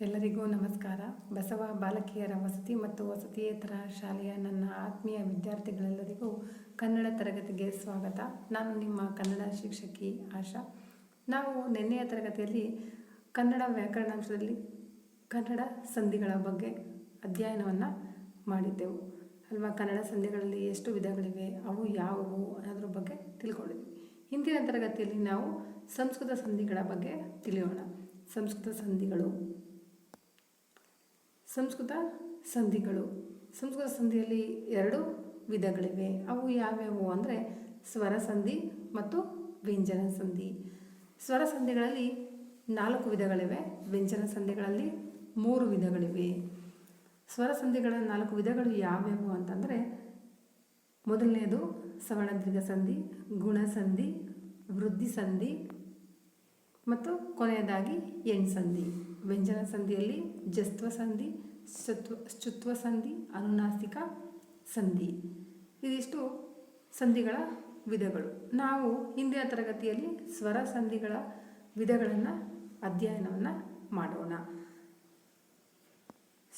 ಎಲ್ಲರಿಗೂ ನಮಸ್ಕಾರ. ಬಸವ ಬಾಲಕಿಯರ ವಸತಿ ಮತ್ತು ವಸತಿಯೇತರ ಶಾಲೆಯ ನನ್ನ ಆತ್ಮೀಯ ವಿದ್ಯಾರ್ಥಿಗಳೆಲ್ಲರಿಗೂ ಕನ್ನಡ ತರಗತಿಗೆ ಸ್ವಾಗತ. ನಾನು ನಿಮ್ಮ ಕನ್ನಡ ಶಿಕ್ಷಕಿ ಆಶಾ. ನಾವು ನಿನ್ನೆಯ ತರಗತಿಯಲ್ಲಿ ಕನ್ನಡ ವ್ಯಾಕರಣಾಂಶದಲ್ಲಿ ಕನ್ನಡ ಸಂಧಿಗಳ ಬಗ್ಗೆ ಅಧ್ಯಯನವನ್ನು ಮಾಡಿದ್ದೆವು. ಅಲ್ವಾ? ಕನ್ನಡ ಸಂಧಿಗಳಲ್ಲಿ ಎಷ್ಟು ವಿಧಗಳಿವೆ? ಅವು ಯಾವುವು? ಅನ್ನೋದ್ರ ಬಗ್ಗೆ ತಿಳ್ಕೊಂಡಿದ್ವಿ. ಹಿಂದಿನ ತರಗತಿಯಲ್ಲಿ ನಾವು ಸಂಸ್ಕೃತ ಸಂಧಿಗಳ ಬಗ್ಗೆ ತಿಳಿಯೋಣ. ಸಂಸ್ಕೃತ ಸಂಧಿಗಳು ಸಂಸ್ಕೃತ ಸಂಧಿಗಳು. ಸಂಸ್ಕೃತ ಸಂಧಿಯಲ್ಲಿ ಎರಡು ವಿಧಗಳಿವೆ. ಅವು ಯಾವ್ಯಾವು ಅಂದರೆ ಸ್ವರ ಸಂಧಿ ಮತ್ತು ವ್ಯಂಜನ ಸಂಧಿ. ಸ್ವರ ಸಂಧಿಗಳಲ್ಲಿ ನಾಲ್ಕು ವಿಧಗಳಿವೆ. ವ್ಯಂಜನ ಸಂಧಿಗಳಲ್ಲಿ ಮೂರು ವಿಧಗಳಿವೆ. ಸ್ವರ ಸಂಧಿಗಳ ನಾಲ್ಕು ವಿಧಗಳು ಯಾವ್ಯಾವು ಅಂತಂದರೆ ಮೊದಲನೆಯದು ಸವರ್ಣ ದೀರ್ಘ ಸಂಧಿ, ಗುಣ ಸಂಧಿ, ವೃದ್ಧಿ ಸಂಧಿ ಮತ್ತು ಕೊನೆಯದಾಗಿ ಎಣ್ ಸಂಧಿ. ವ್ಯಂಜನ ಸಂಧಿಯಲ್ಲಿ ಜಸ್ತ್ವ ಸಂಧಿ, ಶತ್ವ, ಶುತ್ವ ಸಂಧಿ, ಅನುನಾಸಿಕ ಸಂಧಿ. ಇದಿಷ್ಟು ಸಂಧಿಗಳ ವಿಧಗಳು. ನಾವು ಹಿಂದಿನ ತರಗತಿಯಲ್ಲಿ ಸ್ವರ ಸಂಧಿಗಳ ವಿಧಗಳನ್ನು ಅಧ್ಯಯನವನ್ನು ಮಾಡೋಣ.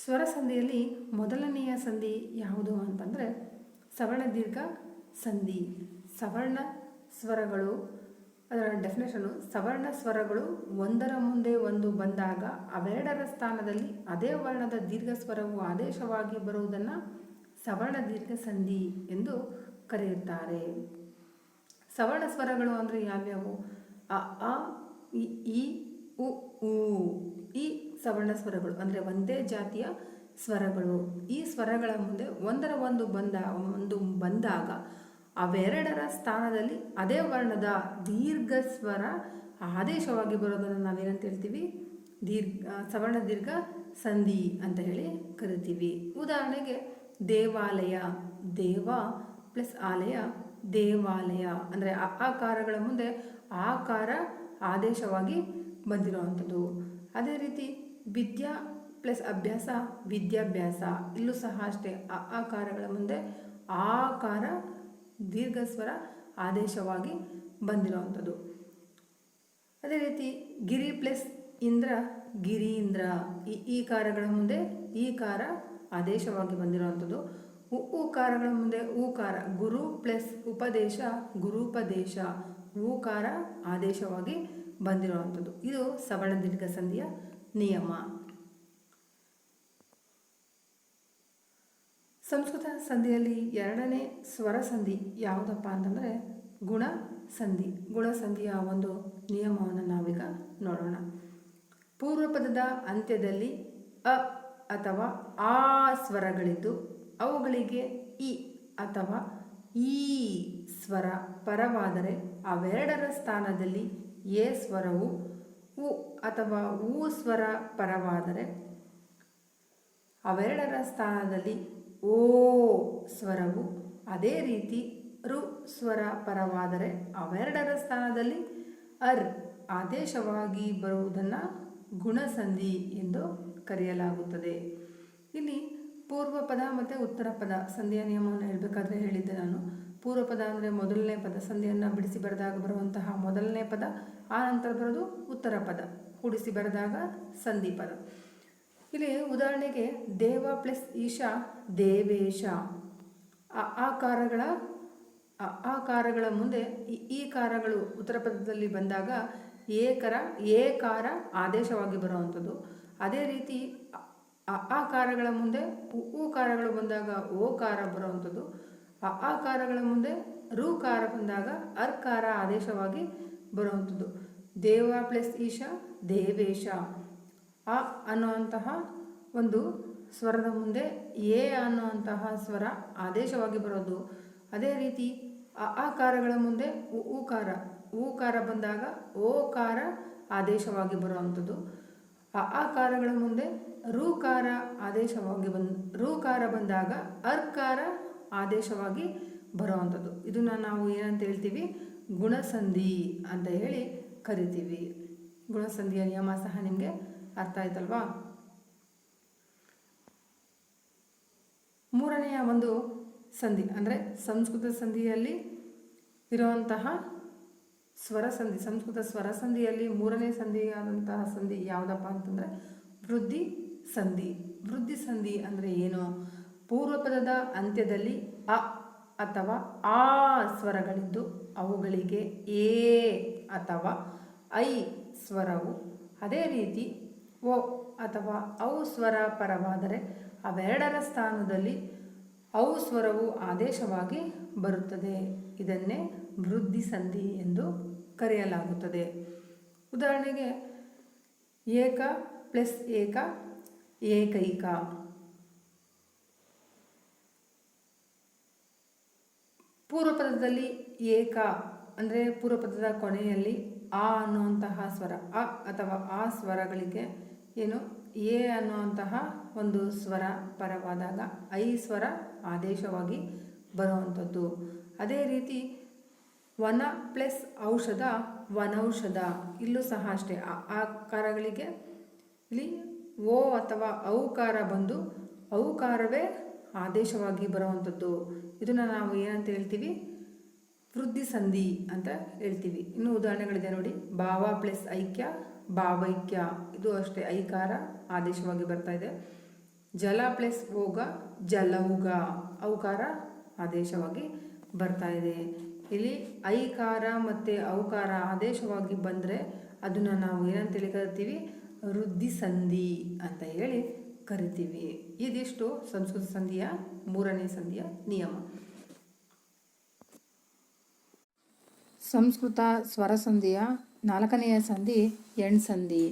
ಸ್ವರ ಸಂಧಿಯಲ್ಲಿ ಮೊದಲನೆಯ ಸಂಧಿ ಯಾವುದು ಅಂತಂದರೆ ಸವರ್ಣ ದೀರ್ಘ ಸಂಧಿ. ಸವರ್ಣ ಸ್ವರಗಳು ಅದರ ಡೆಫಿನೇಷನು ಸವರ್ಣ ಸ್ವರಗಳು ಒಂದರ ಮುಂದೆ ಒಂದು ಬಂದಾಗ ಅವೆರಡರ ಸ್ಥಾನದಲ್ಲಿ ಅದೇ ವರ್ಣದ ದೀರ್ಘ ಸ್ವರವು ಆದೇಶವಾಗಿ ಬರುವುದನ್ನು ಸವರ್ಣ ದೀರ್ಘ ಸಂಧಿ ಎಂದು ಕರೆಯುತ್ತಾರೆ. ಸವರ್ಣ ಸ್ವರಗಳು ಅಂದರೆ ಯಾವ್ಯಾವು? ಅ ಅ, ಇ ಉ ಊ ಈ ಸವರ್ಣ ಸ್ವರಗಳು ಅಂದರೆ ಒಂದೇ ಜಾತಿಯ ಸ್ವರಗಳು. ಈ ಸ್ವರಗಳ ಮುಂದೆ ಒಂದರ ಒಂದು ಬಂದ, ಒಂದು ಬಂದಾಗ ಅವೆರಡರ ಸ್ಥಾನದಲ್ಲಿ ಅದೇ ವರ್ಣದ ದೀರ್ಘ ಸ್ವರ ಆದೇಶವಾಗಿ ಬರೋದನ್ನು ನಾವೇನಂತ ಹೇಳ್ತೀವಿ? ದೀರ್ಘ ಸವರ್ಣ ದೀರ್ಘ ಸಂಧಿ ಅಂತ ಹೇಳಿ ಕರಿತೀವಿ. ಉದಾಹರಣೆಗೆ ದೇವಾಲಯ, ದೇವ ಪ್ಲಸ್ ಆಲಯ, ದೇವಾಲಯ. ಅಂದರೆ ಆಕಾರಗಳ ಮುಂದೆ ಆಕಾರ ಆದೇಶವಾಗಿ ಬಂದಿರುವಂಥದ್ದು. ಅದೇ ರೀತಿ ವಿದ್ಯಾ ಪ್ಲಸ್ ಅಭ್ಯಾಸ, ವಿದ್ಯಾಭ್ಯಾಸ ಇಲ್ಲೂ ಸಹ ಅಷ್ಟೇ ಆಕಾರಗಳ ಮುಂದೆ ಆಕಾರ ದೀರ್ಘ ಸ್ವರ ಆದೇಶವಾಗಿ ಬಂದಿರುವಂಥದ್ದು. ಅದೇ ರೀತಿ ಗಿರಿ ಪ್ಲಸ್ ಇಂದ್ರ, ಗಿರೀಂದ್ರ, ಈ ಈ ಕಾರಗಳ ಮುಂದೆ ಈ ಕಾರ ಆದೇಶವಾಗಿ ಬಂದಿರುವಂಥದ್ದು. ಉ ಕಾರಗಳ ಮುಂದೆ ಊಕಾರ ಗುರು ಪ್ಲಸ್ ಉಪದೇಶ, ಗುರುಪದೇಶ ಊಕಾರ ಆದೇಶವಾಗಿ ಬಂದಿರುವಂಥದ್ದು. ಇದು ಸವರ್ಣ ದೀರ್ಘ ಸಂಧಿಯ ನಿಯಮ. ಸಂಸ್ಕೃತ ಸಂಧಿಯಲ್ಲಿ ಎರಡನೇ ಸ್ವರ ಸಂಧಿ ಯಾವುದಪ್ಪ ಅಂತಂದರೆ ಗುಣ ಸಂಧಿ. ಗುಣ ಸಂಧಿಯ ಒಂದು ನಿಯಮವನ್ನು ನಾವೀಗ ನೋಡೋಣ. ಪೂರ್ವ ಪದದ ಅಂತ್ಯದಲ್ಲಿ ಅ ಅಥವಾ ಆ ಸ್ವರಗಳಿದ್ದು ಅವುಗಳಿಗೆ ಇ ಅಥವಾ ಈ ಸ್ವರ ಪರವಾದರೆ ಅವೆರಡರ ಸ್ಥಾನದಲ್ಲಿ ಎ ಸ್ವರವು ಉ ಅಥವಾ ಊ ಸ್ವರ ಪರವಾದರೆ ಅವೆರಡರ ಸ್ಥಾನದಲ್ಲಿ ಓ ಸ್ವರವು ಅದೇ ರೀತಿ ರು ಸ್ವರ ಪರವಾದರೆ ಅವೆರಡರ ಸ್ಥಾನದಲ್ಲಿ ಅರ್ ಆದೇಶವಾಗಿ ಬರುವುದನ್ನು ಗುಣಸಂಧಿ ಎಂದು ಕರೆಯಲಾಗುತ್ತದೆ. ಇಲ್ಲಿ ಪೂರ್ವ ಪದ ಮತ್ತು ಉತ್ತರ ಪದ ಸಂಧಿಯ ನಿಯಮವನ್ನು ಹೇಳಬೇಕಾದ್ರೆ ಹೇಳಿದ್ದೆ ನಾನು. ಪೂರ್ವ ಪದ ಅಂದರೆ ಮೊದಲನೇ ಪದ, ಸಂಧಿಯನ್ನು ಬಿಡಿಸಿ ಬರೆದಾಗ ಬರುವಂತಹ ಮೊದಲನೇ ಪದ, ಆ ನಂತರ ಬರೋದು ಉತ್ತರ ಪದ, ಕೂಡಿಸಿ ಬರೆದಾಗ ಸಂಧಿ ಪದ. ಇಲ್ಲಿ ಉದಾಹರಣೆಗೆ ದೇವ ಪ್ಲಸ್ ಈಶಾ, ದೇವೇಶ. ಆ ಆಕಾರಗಳ ಆಕಾರಗಳ ಮುಂದೆ ಈ ಕಾರಗಳು ಉತ್ತರ ಪದದಲ್ಲಿ ಬಂದಾಗ ಏಕರ, ಏಕಾರ ಆದೇಶವಾಗಿ ಬರುವಂಥದ್ದು. ಅದೇ ರೀತಿ ಆಕಾರಗಳ ಮುಂದೆ ಕಾರಗಳು ಬಂದಾಗ ಓಕಾರ ಬರುವಂಥದ್ದು. ಆಕಾರಗಳ ಮುಂದೆ ರುಕಾರ ಬಂದಾಗ ಅರ್ಕಾರ ಆದೇಶವಾಗಿ ಬರುವಂಥದ್ದು. ದೇವ ಪ್ಲಸ್ ಈಶಾ, ದೇವೇಶ. ಅ ಅನ್ನುವಂತಹ ಒಂದು ಸ್ವರದ ಮುಂದೆ ಎ ಅನ್ನುವಂತಹ ಸ್ವರ ಆದೇಶವಾಗಿ ಬರೋದು. ಅದೇ ರೀತಿ ಅ ಆಕಾರಗಳ ಮುಂದೆ ಉ ಊಕಾರ ಊಕಾರ ಬಂದಾಗ ಓಕಾರ ಆದೇಶವಾಗಿ ಬರುವಂಥದ್ದು. ಅ ಆಕಾರಗಳ ಮುಂದೆ ರೂಕಾರ ಆದೇಶವಾಗಿ ಬಂದ, ರೂಕಾರ ಬಂದಾಗ ಅರ್ಕಾರ ಆದೇಶವಾಗಿ ಬರುವಂಥದ್ದು. ಇದನ್ನು ನಾವು ಏನಂತ ಹೇಳ್ತೀವಿ? ಗುಣಸಂಧಿ ಅಂತ ಹೇಳಿ ಕರಿತೀವಿ. ಗುಣಸಂಧಿಯ ನಿಯಮ ಸಹ ನಿಮಗೆ ಅರ್ಥ ಆಯ್ತಲ್ವಾ? ಮೂರನೆಯ ಒಂದು ಸಂಧಿ, ಅಂದರೆ ಸಂಸ್ಕೃತ ಸಂಧಿಯಲ್ಲಿ ಇರುವಂತಹ ಸ್ವರ ಸಂಧಿ. ಸಂಸ್ಕೃತ ಸ್ವರ ಸಂಧಿಯಲ್ಲಿ ಮೂರನೇ ಸಂಧಿಯಾದಂತಹ ಸಂಧಿ ಯಾವುದಪ್ಪ ಅಂತಂದರೆ ವೃದ್ಧಿ ಸಂಧಿ. ವೃದ್ಧಿ ಸಂಧಿ ಅಂದರೆ ಏನು? ಪೂರ್ವಪದದ ಅಂತ್ಯದಲ್ಲಿ ಅ ಅಥವಾ ಆ ಸ್ವರಗಳಿದ್ದು ಅವುಗಳಿಗೆ ಎ ಅಥವಾ ಐ ಸ್ವರವು ಅದೇ ರೀತಿ ಒ ಅಥವಾ ಔ ಸ್ವರ ಪರವಾದರೆ ಅವೆರಡರ ಸ್ಥಾನದಲ್ಲಿ ಔ ಸ್ವರವು ಆದೇಶವಾಗಿ ಬರುತ್ತದೆ. ಇದನ್ನೇ ವೃದ್ಧಿ ಸಂಧಿ ಎಂದು ಕರೆಯಲಾಗುತ್ತದೆ. ಉದಾಹರಣೆಗೆ ಏಕ ಪ್ಲಸ್ ಏಕ ಏಕೈಕ. ಪೂರ್ವಪದದಲ್ಲಿ ಏಕ ಅಂದರೆ ಪೂರ್ವಪದದ ಕೊನೆಯಲ್ಲಿ ಆ ಅನ್ನುವಂತಹ ಸ್ವರ, ಅ ಅಥವಾ ಆ ಸ್ವರಗಳಿಗೆ ಏನು? ಎ ಅನ್ನುವಂತಹ ಒಂದು ಸ್ವರ ಪರವಾದಾಗ ಐ ಸ್ವರ ಆದೇಶವಾಗಿ ಬರುವಂಥದ್ದು. ಅದೇ ರೀತಿ ವನ ಪ್ಲಸ್ ಔಷಧ ವನೌಷಧ ಇಲ್ಲೂ ಸಹ ಅಷ್ಟೇ. ಆಕಾರಗಳಿಗೆ ಇಲ್ಲಿ ಓ ಅಥವಾ ಔಕಾರ ಬಂದು ಔಕಾರವೇ ಆದೇಶವಾಗಿ ಬರುವಂಥದ್ದು. ಇದನ್ನು ನಾವು ಏನಂತ ಹೇಳ್ತೀವಿ? ವೃದ್ಧಿ ಸಂಧಿ ಅಂತ ಹೇಳ್ತೀವಿ. ಇನ್ನು ಉದಾಹರಣೆಗಳಿದೆ ನೋಡಿ. ಭಾವ ಪ್ಲಸ್ ಐಕ್ಯ, ಭಾವೈಕ್ಯ. ಇದು ಅಷ್ಟೇ ಐಕಾರ ಆದೇಶವಾಗಿ ಬರ್ತಾ ಇದೆ. ಜಲ ಪ್ಲಸ್ ಹೋಗ ಜಲೌಗ ಔಕಾರ ಆದೇಶವಾಗಿ ಬರ್ತಾ ಇದೆ. ಇಲ್ಲಿ ಐಕಾರ ಮತ್ತು ಔಕಾರ ಆದೇಶವಾಗಿ ಬಂದರೆ ಅದನ್ನು ನಾವು ಏನಂತ ಹೇಳಿ ಕರಿತೀವಿ? ವೃದ್ಧಿ ಸಂಧಿ ಅಂತ ಹೇಳಿ ಕರಿತೀವಿ. ಇದಿಷ್ಟು ಸಂಸ್ಕೃತ ಸಂಧಿಯ ಮೂರನೇ ಸಂಧಿಯ ನಿಯಮ. ಸಂಸ್ಕೃತ ಸ್ವರ ಸಂಧಿಯ ನಾಲ್ಕನೆಯ ಸಂಧಿ ಎಣ್ ಸಂಧಿ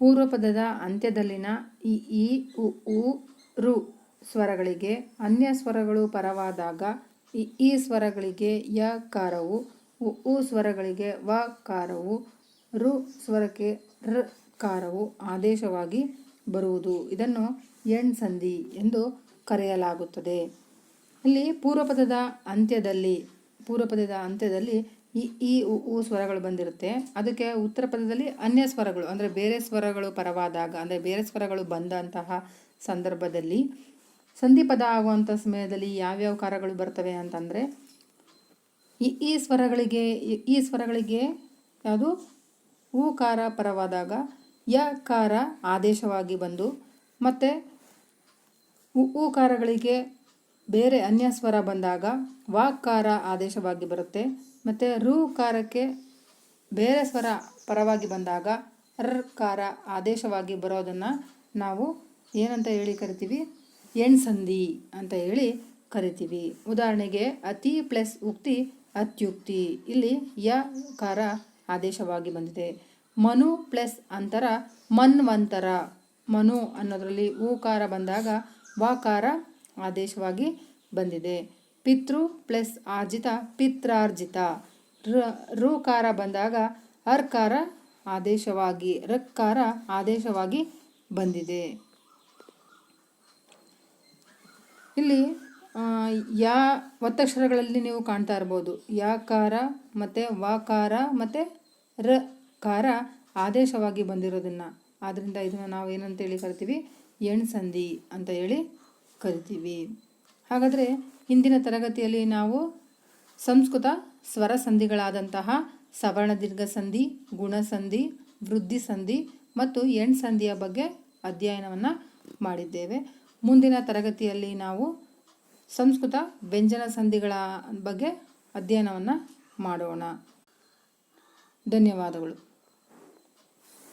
ಪೂರ್ವಪದದ ಅಂತ್ಯದಲ್ಲಿನ ಇ ಈ, ಉ ಉ, ರು ಸ್ವರಗಳಿಗೆ ಅನ್ಯ ಸ್ವರಗಳು ಪರವಾದಾಗ ಇ ಈ ಸ್ವರಗಳಿಗೆ ಯ ಕಾರವು, ಉ ಉ ಸ್ವರಗಳಿಗೆ ವ ಕಾರವು, ರು ಸ್ವರಕ್ಕೆ ರ ಕಾರವು ಆದೇಶವಾಗಿ ಬರುವುದು. ಇದನ್ನು ಎಣ್ ಸಂಧಿ ಎಂದು ಕರೆಯಲಾಗುತ್ತದೆ. ಇಲ್ಲಿ ಪೂರ್ವಪದದ ಅಂತ್ಯದಲ್ಲಿ ಪೂರ್ವಪದದ ಅಂತ್ಯದಲ್ಲಿ ಈ ಈ, ಉ ಸ್ವರಗಳು ಬಂದಿರುತ್ತೆ. ಅದಕ್ಕೆ ಉತ್ತರ ಪದದಲ್ಲಿ ಅನ್ಯ ಸ್ವರಗಳು, ಅಂದರೆ ಬೇರೆ ಸ್ವರಗಳು ಪರವಾದಾಗ, ಅಂದರೆ ಬೇರೆ ಸ್ವರಗಳು ಬಂದಂತಹ ಸಂದರ್ಭದಲ್ಲಿ ಸಂಧಿ ಪದ ಆಗುವಂಥ ಸಮಯದಲ್ಲಿ ಯಾವ್ಯಾವ ಕಾರಗಳು ಬರ್ತವೆ ಅಂತಂದರೆ, ಈ ಈ ಸ್ವರಗಳಿಗೆ, ಈ- ಸ್ವರಗಳಿಗೆ ಯಾವುದು? ಕಾರ ಪರವಾದಾಗ ಯ ಕಾರ ಆದೇಶವಾಗಿ ಬಂದು ಮತ್ತು ಉ ಊಕಾರಗಳಿಗೆ ಬೇರೆ ಅನ್ಯ ಸ್ವರ ಬಂದಾಗ ವಾಕ್ಕಾರ ಆದೇಶವಾಗಿ ಬರುತ್ತೆ. ಮತ್ತು ರುಕಾರಕ್ಕೆ ಬೇರೆ ಸ್ವರ ಪರವಾಗಿ ಬಂದಾಗ ಕಾರ ಆದೇಶವಾಗಿ ಬರೋದನ್ನು ನಾವು ಏನಂತ ಹೇಳಿ ಕರಿತೀವಿ? ಎಣ್ಸಂಧಿ ಅಂತ ಹೇಳಿ ಕರಿತೀವಿ. ಉದಾಹರಣೆಗೆ ಅತಿ ಪ್ಲಸ್ ಉಕ್ತಿ ಅತ್ಯುಕ್ತಿ. ಇಲ್ಲಿ ಯ ಕಾರ ಆದೇಶವಾಗಿ ಬಂದಿದೆ. ಮನು ಪ್ಲಸ್ ಅಂತರ ಮನ್ವಂತರ. ಮನು ಅನ್ನೋದರಲ್ಲಿ ಊಕಾರ ಬಂದಾಗ ವಾಕಾರ ಆದೇಶವಾಗಿ ಬಂದಿದೆ. ಪಿತೃ ಪ್ಲಸ್ ಆರ್ಜಿತ, ಪಿತ್ರಾರ್ಜಿತ. ಋಕಾರ ಬಂದಾಗ ಅರ್ಕಾರ ಆದೇಶವಾಗಿ ರಕ್ಕಾರ ಆದೇಶವಾಗಿ ಬಂದಿದೆ. ಇಲ್ಲಿ ಯಾ, ಒತ್ತಕ್ಷರಗಳಲ್ಲಿ ನೀವು ಕಾಣ್ತಾ ಇರ್ಬೋದು. ಯಾಕಾರ ಮತ್ತು ವಾಕಾರ ಮತ್ತು ರ ಕಾರ ಆದೇಶವಾಗಿ ಬಂದಿರೋದನ್ನು. ಆದ್ದರಿಂದ ಇದನ್ನು ನಾವು ಏನಂತೇಳಿ ಕರಿತೀವಿ? ಎಣ್ಸಂಧಿ ಅಂತ ಹೇಳಿ ಕರಿತೀವಿ. ಹಾಗಾದರೆ ಹಿಂದಿನ ತರಗತಿಯಲ್ಲಿ ನಾವು ಸಂಸ್ಕೃತ ಸ್ವರ ಸಂಧಿಗಳಾದಂತಹ ಸವರ್ಣ ದೀರ್ಘ ಸಂಧಿ ಗುಣಸಂಧಿ ವೃದ್ಧಿ ಸಂಧಿ ಮತ್ತು ಎಣ್ ಸಂಧಿಯ ಬಗ್ಗೆ ಅಧ್ಯಯನವನ್ನು ಮಾಡಿದ್ದೇವೆ. ಮುಂದಿನ ತರಗತಿಯಲ್ಲಿ ನಾವು ಸಂಸ್ಕೃತ ವ್ಯಂಜನ ಸಂಧಿಗಳ ಬಗ್ಗೆ ಅಧ್ಯಯನವನ್ನು ಮಾಡೋಣ. ಧನ್ಯವಾದಗಳು.